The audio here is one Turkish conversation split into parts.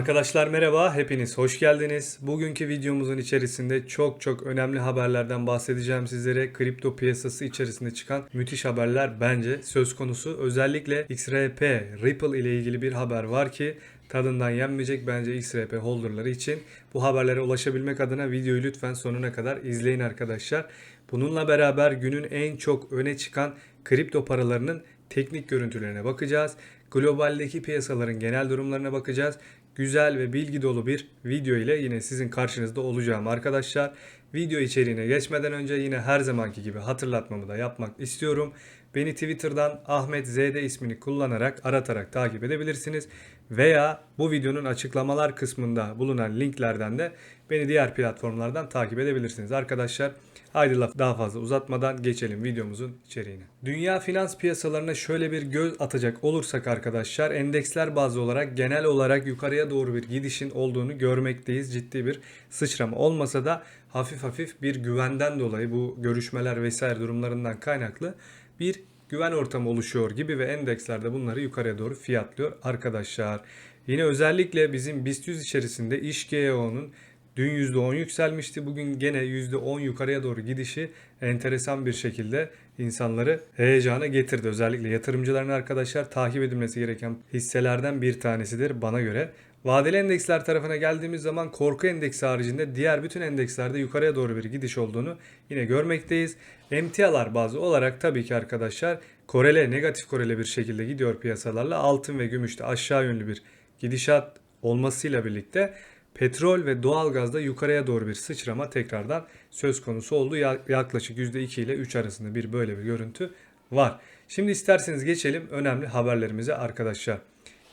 Arkadaşlar merhaba, hepiniz hoş geldiniz. Bugünkü videomuzun içerisinde çok çok önemli haberlerden bahsedeceğim sizlere. Kripto piyasası içerisinde çıkan müthiş haberler bence söz konusu. Özellikle XRP, Ripple ile ilgili bir haber var ki tadından yenmeyecek bence XRP holderları için. Bu haberlere ulaşabilmek adına videoyu lütfen sonuna kadar izleyin arkadaşlar. Bununla beraber günün en çok öne çıkan kripto paralarının teknik görüntülerine bakacağız. Globaldeki piyasaların genel durumlarına bakacağız. Güzel ve bilgi dolu bir video ile yine sizin karşınızda olacağım arkadaşlar. Video içeriğine geçmeden önce yine her zamanki gibi hatırlatmamı da yapmak istiyorum. Beni Twitter'dan Ahmet ZD ismini kullanarak aratarak takip edebilirsiniz. Veya bu videonun açıklamalar kısmında bulunan linklerden de beni diğer platformlardan takip edebilirsiniz arkadaşlar. Haydi laf daha fazla uzatmadan geçelim videomuzun içeriğine. Dünya finans piyasalarına şöyle bir göz atacak olursak arkadaşlar endeksler bazlı olarak genel olarak yukarıya doğru bir gidişin olduğunu görmekteyiz. Ciddi bir sıçrama olmasa da hafif hafif bir güvenden dolayı bu görüşmeler vesaire durumlarından kaynaklı bir güven ortamı oluşuyor gibi ve endekslerde bunları yukarıya doğru fiyatlıyor arkadaşlar. Yine özellikle bizim BIST 100 içerisinde İşGEO'nun Dün %10 yükselmişti. Bugün gene %10 yukarıya doğru gidişi enteresan bir şekilde insanları heyecana getirdi. Özellikle yatırımcıların arkadaşlar takip edilmesi gereken hisselerden bir tanesidir bana göre. Vadeli endeksler tarafına geldiğimiz zaman korku endeksi haricinde diğer bütün endekslerde yukarıya doğru bir gidiş olduğunu yine görmekteyiz. Emtialar bazı olarak tabii ki arkadaşlar korele negatif korele bir şekilde gidiyor piyasalarla. Altın ve gümüşte aşağı yönlü bir gidişat olmasıyla birlikte petrol ve doğalgazda yukarıya doğru bir sıçrama tekrardan söz konusu oldu. Yaklaşık %2 ile 3 arasında bir böyle bir görüntü var. Şimdi isterseniz geçelim önemli haberlerimize arkadaşlar.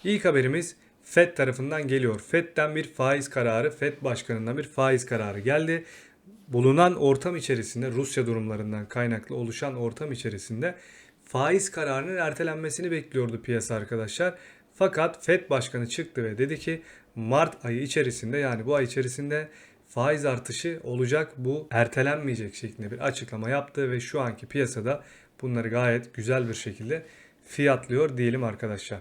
İlk haberimiz FED tarafından geliyor. FED'den bir faiz kararı, FED başkanından bir faiz kararı geldi. Bulunan ortam içerisinde Rusya durumlarından kaynaklı oluşan ortam içerisinde faiz kararının ertelenmesini bekliyordu piyasa arkadaşlar. Fakat FED başkanı çıktı ve dedi ki Mart ayı içerisinde yani bu ay içerisinde faiz artışı olacak bu ertelenmeyecek şeklinde bir açıklama yaptı ve şu anki piyasada bunları gayet güzel bir şekilde fiyatlıyor diyelim arkadaşlar.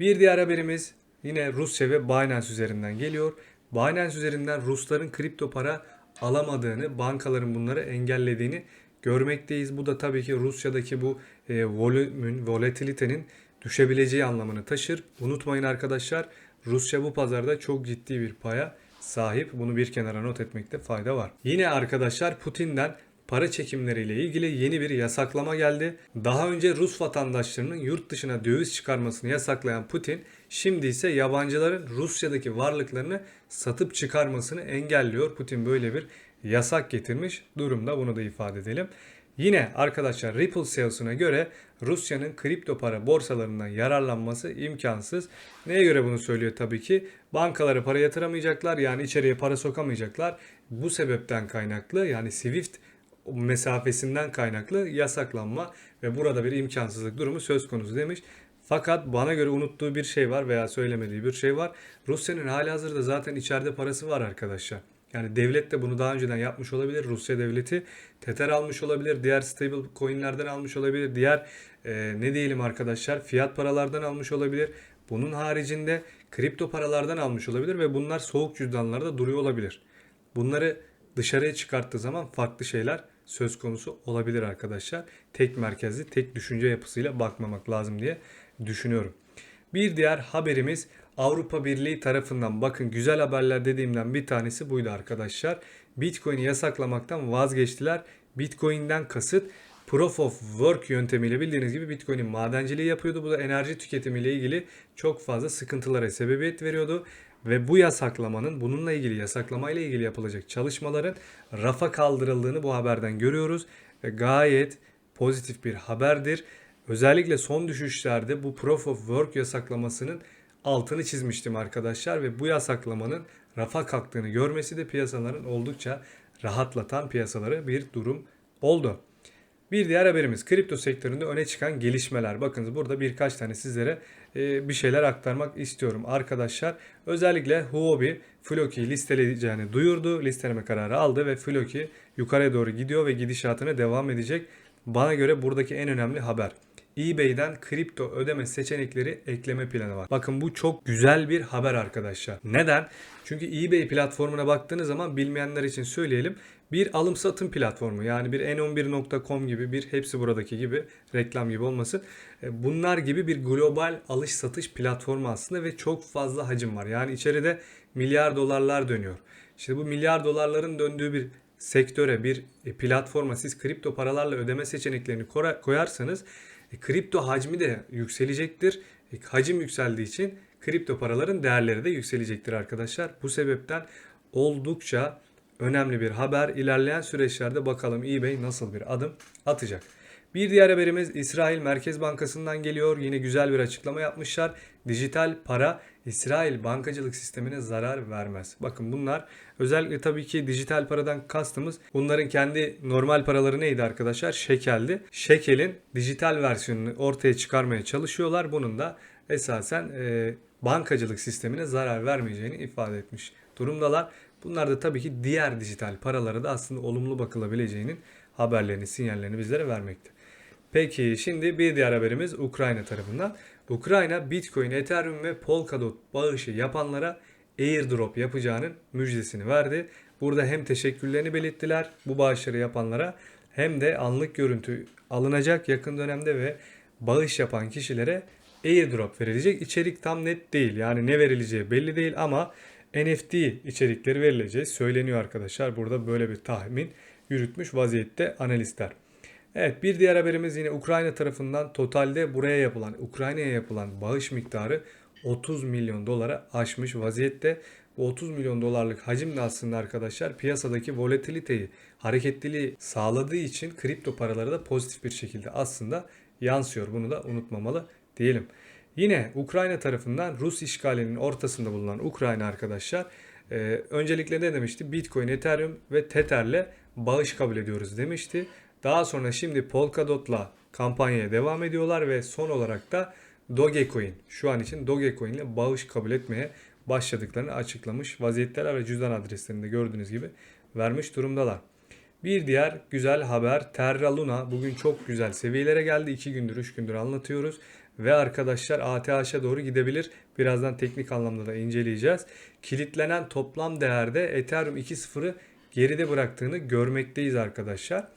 Bir diğer haberimiz yine Rusya ve Binance üzerinden geliyor. Binance üzerinden Rusların kripto para alamadığını, bankaların bunları engellediğini görmekteyiz. Bu da tabii ki Rusya'daki bu e, volümün, volatilitenin düşebileceği anlamını taşır. Unutmayın arkadaşlar Rusya bu pazarda çok ciddi bir paya sahip. Bunu bir kenara not etmekte fayda var. Yine arkadaşlar Putin'den para çekimleriyle ilgili yeni bir yasaklama geldi. Daha önce Rus vatandaşlarının yurt dışına döviz çıkarmasını yasaklayan Putin şimdi ise yabancıların Rusya'daki varlıklarını satıp çıkarmasını engelliyor. Putin böyle bir yasak getirmiş durumda bunu da ifade edelim. Yine arkadaşlar Ripple CEO'suna göre Rusya'nın kripto para borsalarından yararlanması imkansız. Neye göre bunu söylüyor tabii ki? Bankalara para yatıramayacaklar yani içeriye para sokamayacaklar. Bu sebepten kaynaklı yani Swift mesafesinden kaynaklı yasaklanma ve burada bir imkansızlık durumu söz konusu demiş. Fakat bana göre unuttuğu bir şey var veya söylemediği bir şey var. Rusya'nın hali hazırda zaten içeride parası var arkadaşlar. Yani devlet de bunu daha önceden yapmış olabilir. Rusya devleti Tether almış olabilir. Diğer stable coinlerden almış olabilir. Diğer e, ne diyelim arkadaşlar fiyat paralardan almış olabilir. Bunun haricinde kripto paralardan almış olabilir ve bunlar soğuk cüzdanlarda duruyor olabilir. Bunları dışarıya çıkarttığı zaman farklı şeyler söz konusu olabilir arkadaşlar. Tek merkezli, tek düşünce yapısıyla bakmamak lazım diye düşünüyorum. Bir diğer haberimiz Avrupa Birliği tarafından bakın güzel haberler dediğimden bir tanesi buydu arkadaşlar. Bitcoin'i yasaklamaktan vazgeçtiler. Bitcoin'den kasıt Proof of Work yöntemiyle bildiğiniz gibi Bitcoin'in madenciliği yapıyordu. Bu da enerji tüketimiyle ilgili çok fazla sıkıntılara sebebiyet veriyordu. Ve bu yasaklamanın bununla ilgili yasaklamayla ilgili yapılacak çalışmaların rafa kaldırıldığını bu haberden görüyoruz. Ve gayet pozitif bir haberdir. Özellikle son düşüşlerde bu Proof of Work yasaklamasının altını çizmiştim arkadaşlar ve bu yasaklamanın rafa kalktığını görmesi de piyasaların oldukça rahatlatan piyasaları bir durum oldu. Bir diğer haberimiz kripto sektöründe öne çıkan gelişmeler. Bakınız burada birkaç tane sizlere e, bir şeyler aktarmak istiyorum arkadaşlar. Özellikle Huobi Floki'yi listeleyeceğini duyurdu. Listeleme kararı aldı ve Floki yukarıya doğru gidiyor ve gidişatına devam edecek. Bana göre buradaki en önemli haber. eBay'den kripto ödeme seçenekleri ekleme planı var. Bakın bu çok güzel bir haber arkadaşlar. Neden? Çünkü eBay platformuna baktığınız zaman bilmeyenler için söyleyelim. Bir alım satım platformu yani bir n11.com gibi bir hepsi buradaki gibi reklam gibi olmasın. E, Bunlar gibi bir global alış satış platformu aslında ve çok fazla hacim var. Yani içeride milyar dolarlar dönüyor. İşte bu milyar dolarların döndüğü bir sektöre, bir platforma siz kripto paralarla ödeme seçeneklerini koyarsanız e, kripto hacmi de yükselecektir. E, hacim yükseldiği için kripto paraların değerleri de yükselecektir arkadaşlar. Bu sebepten oldukça önemli bir haber. İlerleyen süreçlerde bakalım eBay nasıl bir adım atacak. Bir diğer haberimiz İsrail Merkez Bankası'ndan geliyor. Yine güzel bir açıklama yapmışlar. Dijital para İsrail bankacılık sistemine zarar vermez. Bakın bunlar özellikle tabii ki dijital paradan kastımız bunların kendi normal paraları neydi arkadaşlar? Şekeldi. Şekelin dijital versiyonunu ortaya çıkarmaya çalışıyorlar. Bunun da esasen e, bankacılık sistemine zarar vermeyeceğini ifade etmiş durumdalar. Bunlar da tabii ki diğer dijital paralara da aslında olumlu bakılabileceğinin haberlerini, sinyallerini bizlere vermekte. Peki şimdi bir diğer haberimiz Ukrayna tarafından. Ukrayna Bitcoin, Ethereum ve Polkadot bağışı yapanlara airdrop yapacağının müjdesini verdi. Burada hem teşekkürlerini belirttiler bu bağışları yapanlara hem de anlık görüntü alınacak yakın dönemde ve bağış yapan kişilere airdrop verilecek. İçerik tam net değil. Yani ne verileceği belli değil ama NFT içerikleri verileceği söyleniyor arkadaşlar. Burada böyle bir tahmin yürütmüş vaziyette analistler. Evet bir diğer haberimiz yine Ukrayna tarafından totalde buraya yapılan Ukrayna'ya yapılan bağış miktarı 30 milyon dolara aşmış vaziyette. Bu 30 milyon dolarlık hacim de aslında arkadaşlar piyasadaki volatiliteyi, hareketliliği sağladığı için kripto paralara da pozitif bir şekilde aslında yansıyor. Bunu da unutmamalı diyelim. Yine Ukrayna tarafından Rus işgalinin ortasında bulunan Ukrayna arkadaşlar e, öncelikle ne demişti? Bitcoin, Ethereum ve Tether'le bağış kabul ediyoruz demişti. Daha sonra şimdi Polkadot'la kampanyaya devam ediyorlar ve son olarak da Dogecoin şu an için Dogecoin ile bağış kabul etmeye başladıklarını açıklamış vaziyetteler ve cüzdan adreslerini de gördüğünüz gibi vermiş durumdalar. Bir diğer güzel haber Terra Luna bugün çok güzel seviyelere geldi. 2 gündür 3 gündür anlatıyoruz. Ve arkadaşlar ATH'a doğru gidebilir. Birazdan teknik anlamda da inceleyeceğiz. Kilitlenen toplam değerde Ethereum 2.0'ı geride bıraktığını görmekteyiz arkadaşlar.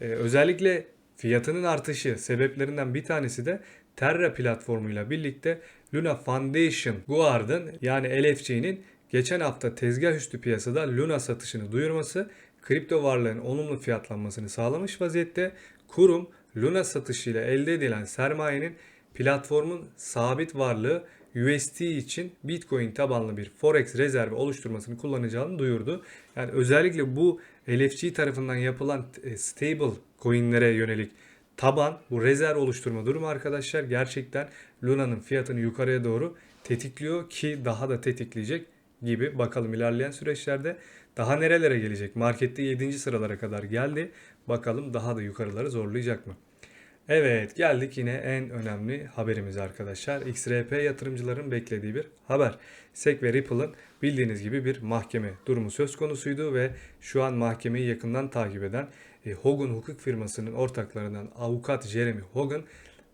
Ee, özellikle fiyatının artışı sebeplerinden bir tanesi de Terra platformuyla birlikte Luna Foundation Guard'ın yani LFC'nin geçen hafta tezgah üstü piyasada Luna satışını duyurması kripto varlığın olumlu fiyatlanmasını sağlamış vaziyette. Kurum Luna satışıyla elde edilen sermayenin platformun sabit varlığı USD için Bitcoin tabanlı bir Forex rezervi oluşturmasını kullanacağını duyurdu. Yani özellikle bu LFG tarafından yapılan e, stable coinlere yönelik taban bu rezerv oluşturma durumu arkadaşlar gerçekten Luna'nın fiyatını yukarıya doğru tetikliyor ki daha da tetikleyecek gibi bakalım ilerleyen süreçlerde daha nerelere gelecek? Markette 7. sıralara kadar geldi. Bakalım daha da yukarıları zorlayacak mı? Evet geldik yine en önemli haberimiz arkadaşlar. XRP yatırımcıların beklediği bir haber. SEC ve Ripple'ın bildiğiniz gibi bir mahkeme durumu söz konusuydu ve şu an mahkemeyi yakından takip eden e, Hogan hukuk firmasının ortaklarından avukat Jeremy Hogan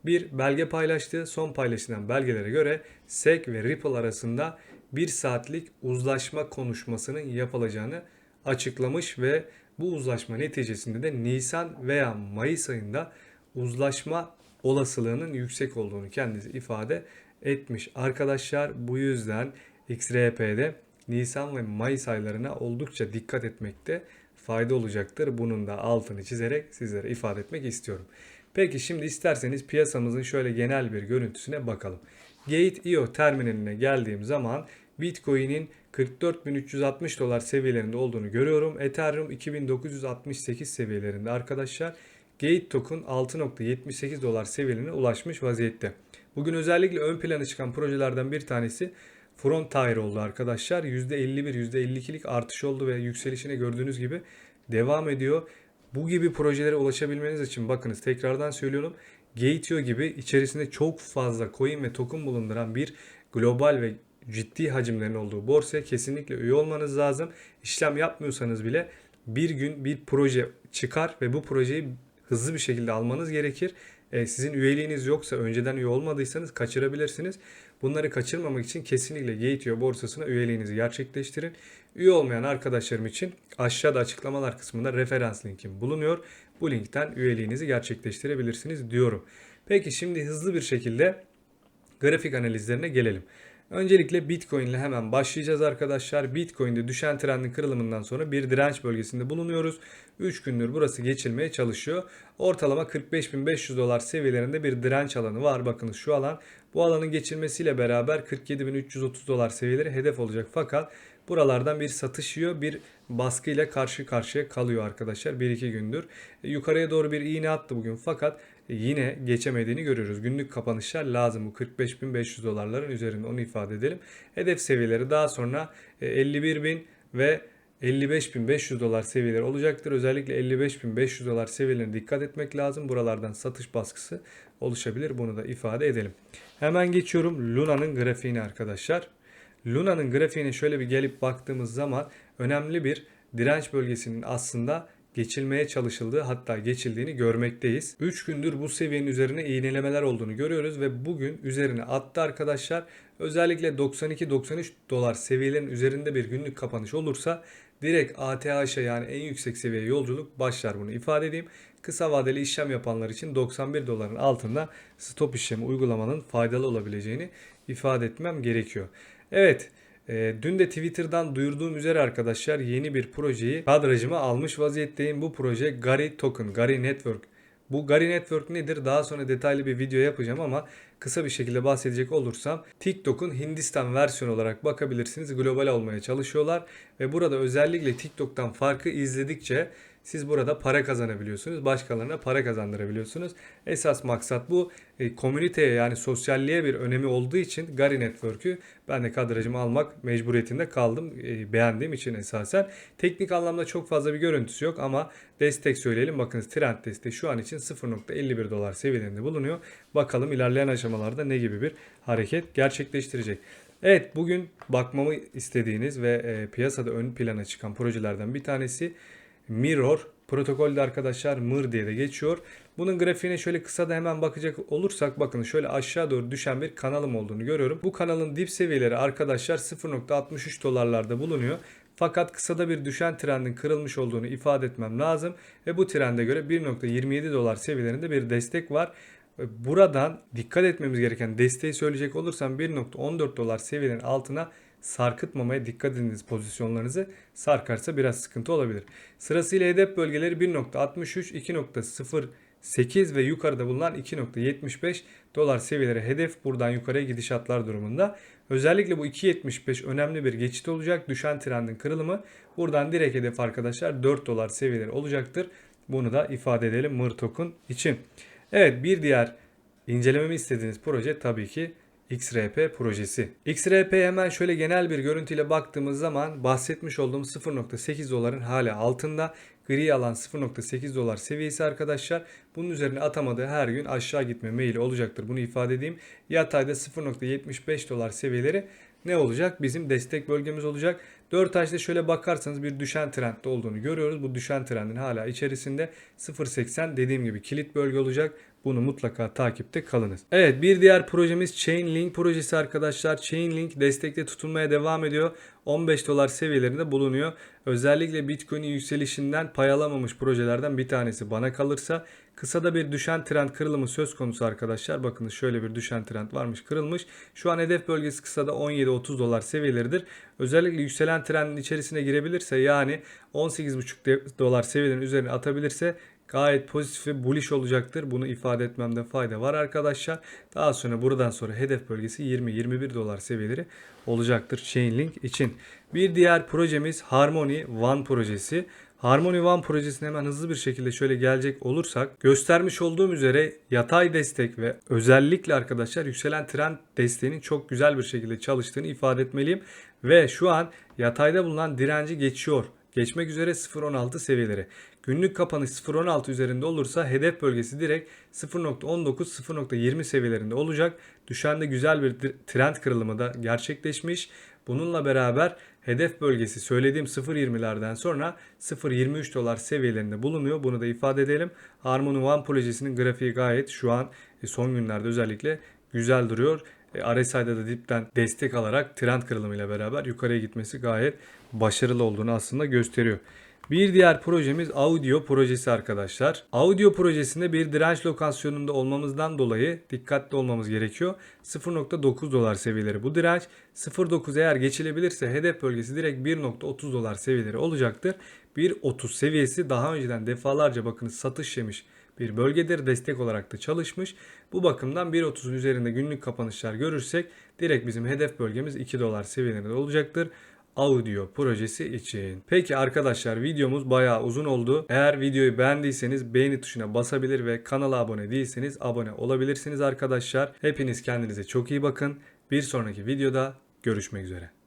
bir belge paylaştı. Son paylaşılan belgelere göre SEC ve Ripple arasında bir saatlik uzlaşma konuşmasının yapılacağını açıklamış ve bu uzlaşma neticesinde de Nisan veya Mayıs ayında uzlaşma olasılığının yüksek olduğunu kendisi ifade etmiş. Arkadaşlar bu yüzden XRP'de Nisan ve Mayıs aylarına oldukça dikkat etmekte fayda olacaktır. Bunun da altını çizerek sizlere ifade etmek istiyorum. Peki şimdi isterseniz piyasamızın şöyle genel bir görüntüsüne bakalım. Gate.io terminaline geldiğim zaman Bitcoin'in 44.360 dolar seviyelerinde olduğunu görüyorum. Ethereum 2968 seviyelerinde arkadaşlar. Gate token 6.78 dolar seviyelerine ulaşmış vaziyette. Bugün özellikle ön plana çıkan projelerden bir tanesi Frontier oldu arkadaşlar. %51, %52'lik artış oldu ve yükselişine gördüğünüz gibi devam ediyor. Bu gibi projelere ulaşabilmeniz için bakınız tekrardan söylüyorum. Gate.io gibi içerisinde çok fazla coin ve token bulunduran bir global ve ciddi hacimlerin olduğu borsaya kesinlikle üye olmanız lazım. İşlem yapmıyorsanız bile bir gün bir proje çıkar ve bu projeyi hızlı bir şekilde almanız gerekir. E, sizin üyeliğiniz yoksa önceden üye olmadıysanız kaçırabilirsiniz. Bunları kaçırmamak için kesinlikle Gateo borsasına üyeliğinizi gerçekleştirin. Üye olmayan arkadaşlarım için aşağıda açıklamalar kısmında referans linkim bulunuyor. Bu linkten üyeliğinizi gerçekleştirebilirsiniz diyorum. Peki şimdi hızlı bir şekilde grafik analizlerine gelelim. Öncelikle Bitcoin ile hemen başlayacağız arkadaşlar. Bitcoin'de düşen trendin kırılımından sonra bir direnç bölgesinde bulunuyoruz. 3 gündür burası geçilmeye çalışıyor. Ortalama 45.500 dolar seviyelerinde bir direnç alanı var. Bakınız şu alan. Bu alanın geçilmesiyle beraber 47.330 dolar seviyeleri hedef olacak. Fakat buralardan bir satış yiyor. Bir baskıyla karşı karşıya kalıyor arkadaşlar 1-2 gündür. E, Yukarıya doğru bir iğne attı bugün fakat yine geçemediğini görüyoruz. Günlük kapanışlar lazım bu 45.500 dolarların üzerinde onu ifade edelim. Hedef seviyeleri daha sonra e, 51.000 ve 55.500 dolar seviyeleri olacaktır. Özellikle 55.500 dolar seviyelerine dikkat etmek lazım. Buralardan satış baskısı oluşabilir. Bunu da ifade edelim. Hemen geçiyorum Luna'nın grafiğine arkadaşlar. Luna'nın grafiğine şöyle bir gelip baktığımız zaman önemli bir direnç bölgesinin aslında geçilmeye çalışıldığı hatta geçildiğini görmekteyiz. 3 gündür bu seviyenin üzerine iğnelemeler olduğunu görüyoruz ve bugün üzerine attı arkadaşlar. Özellikle 92-93 dolar seviyelerin üzerinde bir günlük kapanış olursa direkt ATH'e yani en yüksek seviye yolculuk başlar bunu ifade edeyim. Kısa vadeli işlem yapanlar için 91 doların altında stop işlemi uygulamanın faydalı olabileceğini ifade etmem gerekiyor. Evet. E, dün de Twitter'dan duyurduğum üzere arkadaşlar yeni bir projeyi kadrajıma almış vaziyetteyim. Bu proje Gary Token, Gary Network. Bu Gary Network nedir? Daha sonra detaylı bir video yapacağım ama kısa bir şekilde bahsedecek olursam TikTok'un Hindistan versiyonu olarak bakabilirsiniz. Global olmaya çalışıyorlar ve burada özellikle TikTok'tan farkı izledikçe siz burada para kazanabiliyorsunuz. Başkalarına para kazandırabiliyorsunuz. Esas maksat bu. E, komüniteye yani sosyalliğe bir önemi olduğu için Gary Network'ü ben de kadrajımı almak mecburiyetinde kaldım. E, beğendiğim için esasen. Teknik anlamda çok fazla bir görüntüsü yok ama destek söyleyelim. Bakınız trend desteği şu an için 0.51 dolar seviyelerinde bulunuyor. Bakalım ilerleyen aşamalarda ne gibi bir hareket gerçekleştirecek. Evet bugün bakmamı istediğiniz ve e, piyasada ön plana çıkan projelerden bir tanesi Mirror. Protokolde arkadaşlar MIR diye de geçiyor. Bunun grafiğine şöyle kısa da hemen bakacak olursak bakın şöyle aşağı doğru düşen bir kanalım olduğunu görüyorum. Bu kanalın dip seviyeleri arkadaşlar 0.63 dolarlarda bulunuyor. Fakat kısada bir düşen trendin kırılmış olduğunu ifade etmem lazım. Ve bu trende göre 1.27 dolar seviyelerinde bir destek var. Buradan dikkat etmemiz gereken desteği söyleyecek olursam 1.14 dolar seviyenin altına sarkıtmamaya dikkat ediniz pozisyonlarınızı. Sarkarsa biraz sıkıntı olabilir. Sırasıyla hedef bölgeleri 1.63, 2.08 ve yukarıda bulunan 2.75 dolar seviyeleri hedef buradan yukarıya gidişatlar durumunda. Özellikle bu 2.75 önemli bir geçit olacak. Düşen trendin kırılımı buradan direkt hedef arkadaşlar 4 dolar seviyeleri olacaktır. Bunu da ifade edelim Mır Token için. Evet bir diğer incelememi istediğiniz proje tabii ki XRP projesi. XRP hemen şöyle genel bir görüntüyle baktığımız zaman bahsetmiş olduğum 0.8 doların hala altında. Gri alan 0.8 dolar seviyesi arkadaşlar. Bunun üzerine atamadığı her gün aşağı gitme meyili olacaktır. Bunu ifade edeyim. Yatayda 0.75 dolar seviyeleri ne olacak? Bizim destek bölgemiz olacak. 4 ayda şöyle bakarsanız bir düşen trendde olduğunu görüyoruz. Bu düşen trendin hala içerisinde 0.80 dediğim gibi kilit bölge olacak. Bunu mutlaka takipte kalınız. Evet bir diğer projemiz Chainlink projesi arkadaşlar. Chainlink destekte tutulmaya devam ediyor. 15 dolar seviyelerinde bulunuyor. Özellikle Bitcoin'in yükselişinden pay alamamış projelerden bir tanesi bana kalırsa. Kısada bir düşen trend kırılımı söz konusu arkadaşlar. Bakınız şöyle bir düşen trend varmış kırılmış. Şu an hedef bölgesi kısada 17-30 dolar seviyeleridir. Özellikle yükselen trendin içerisine girebilirse yani 18,5 dolar seviyelerin üzerine atabilirse gayet pozitif ve bullish olacaktır. Bunu ifade etmemde fayda var arkadaşlar. Daha sonra buradan sonra hedef bölgesi 20-21 dolar seviyeleri olacaktır Chainlink için. Bir diğer projemiz Harmony One projesi. Harmony One projesine hemen hızlı bir şekilde şöyle gelecek olursak göstermiş olduğum üzere yatay destek ve özellikle arkadaşlar yükselen trend desteğinin çok güzel bir şekilde çalıştığını ifade etmeliyim. Ve şu an yatayda bulunan direnci geçiyor. Geçmek üzere 0.16 seviyeleri. Günlük kapanış 0.16 üzerinde olursa hedef bölgesi direkt 0.19-0.20 seviyelerinde olacak. Düşende güzel bir trend kırılımı da gerçekleşmiş. Bununla beraber hedef bölgesi söylediğim 0.20'lerden sonra 0.23 dolar seviyelerinde bulunuyor. Bunu da ifade edelim. Harmony One projesinin grafiği gayet şu an e, son günlerde özellikle güzel duruyor. E, RSI'da da dipten destek alarak trend kırılımıyla beraber yukarıya gitmesi gayet başarılı olduğunu aslında gösteriyor. Bir diğer projemiz Audio projesi arkadaşlar. Audio projesinde bir direnç lokasyonunda olmamızdan dolayı dikkatli olmamız gerekiyor. 0.9 dolar seviyeleri bu direnç. 0.9 eğer geçilebilirse hedef bölgesi direkt 1.30 dolar seviyeleri olacaktır. 1.30 seviyesi daha önceden defalarca bakınız satış yemiş bir bölgedir. Destek olarak da çalışmış. Bu bakımdan 1.30'un üzerinde günlük kapanışlar görürsek direkt bizim hedef bölgemiz 2 dolar seviyelerinde olacaktır audio projesi için. Peki arkadaşlar videomuz bayağı uzun oldu. Eğer videoyu beğendiyseniz beğeni tuşuna basabilir ve kanala abone değilseniz abone olabilirsiniz arkadaşlar. Hepiniz kendinize çok iyi bakın. Bir sonraki videoda görüşmek üzere.